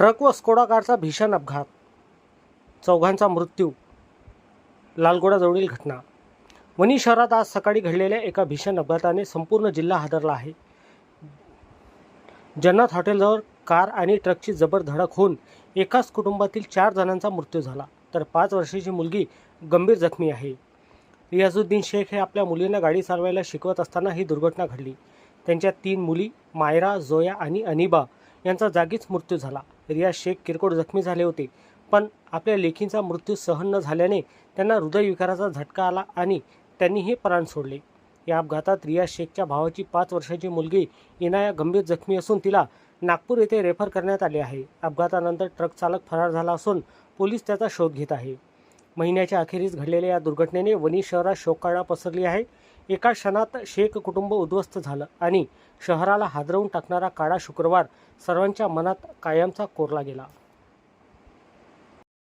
Truck व Skoda कारचा भीषण अपघात. चौघांचा मृत्यू. लालगोडाजवळील घटना. वणी शहरात आज सकाळी घडलेल्या एका भीषण अपघाताने संपूर्ण जिल्हा हादरला आहे. जन्नत हॉटेलजवळ कार आणि ट्रकची जबर धडक होऊन एकाच कुटुंबातील चार जणांचा मृत्यू झाला. तर पाच वर्षाची मुलगी गंभीर जखमी आहे. रियाजुद्दीन शेख हे आपल्या मुलींना गाडी चालवायला शिकवत असताना ही दुर्घटना घडली. त्यांच्या तीन मुली मायरा जोया आणि अनिबा यांचा जागीच मृत्यू झाला. रिया शेख किरकोळ जखमी झाले होते पण आपल्या लेखींचा मृत्यू सहन न झाल्याने त्यांना हृदयविकाराचा झटका आला आणि त्यांनीही प्राण सोडले. या अपघातात रिया शेखच्या भावाची पाच वर्षाची मुलगी इनाया गंभीर जखमी असून तिला नागपूर येथे रेफर करण्यात आले आहे. अपघातानंतर ट्रक चालक फरार झाला असून पोलीस त्याचा शोध घेत आहे. महिन्याच्या अखेरीस घडलेल्या या दुर्घटनेने वणी शहरात शोककाळा पसरली आहे. एका क्षणात शेख कुटुंब उद्ध्वस्त झालं आणि शहराला हादरवून टाकणारा काळा शुक्रवार सर्वांच्या मनात कायमचा कोरला गेला.